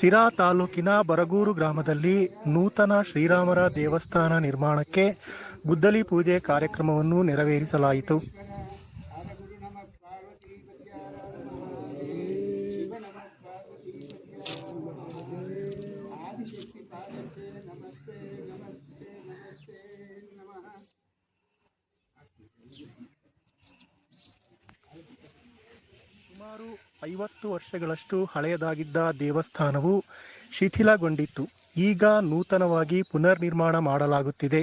ಸಿರಾ ತಾಲೂಕಿನ ಬರಗೂರು ಗ್ರಾಮದಲ್ಲಿ ನೂತನ ಶ್ರೀರಾಮರ ದೇವಸ್ಥಾನ ನಿರ್ಮಾಣಕ್ಕೆ ಗುದ್ದಲಿ ಪೂಜೆ ಕಾರ್ಯಕ್ರಮವನ್ನು ನೆರವೇರಿಸಲಾಯಿತು. ಸುಮಾರು ಐವತ್ತು ವರ್ಷಗಳಷ್ಟು ಹಳೆಯದಾಗಿದ್ದ ದೇವಸ್ಥಾನವು ಶಿಥಿಲಗೊಂಡಿತ್ತು. ಈಗ ನೂತನವಾಗಿ ಪುನರ್ ನಿರ್ಮಾಣ ಮಾಡಲಾಗುತ್ತಿದೆ.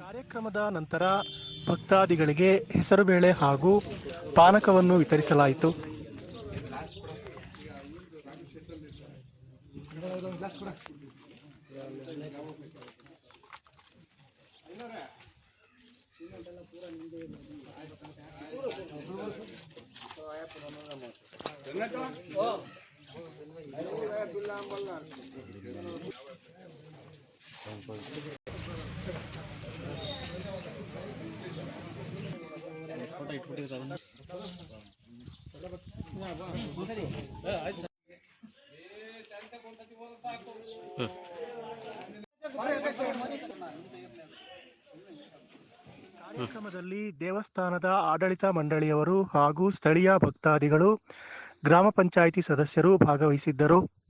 ಕಾರ್ಯಕ್ರಮದ ನಂತರ ಭಕ್ತಾದಿಗಳಿಗೆ ಹೆಸರುಬೇಳೆ ಹಾಗೂ ಪಾನಕವನ್ನು ವಿತರಿಸಲಾಯಿತು. ಕಾರ್ಯಕ್ರಮದಲ್ಲಿ ದೇವಸ್ಥಾನದ ಆಡಳಿತ ಮಂಡಳಿಯವರು ಹಾಗೂ ಸ್ಥಳೀಯ ಭಕ್ತಾದಿಗಳು ಗ್ರಾಮ ಪಂಚಾಯಿತಿ ಸದಸ್ಯರು ಭಾಗವಹಿಸಿದ್ದರು.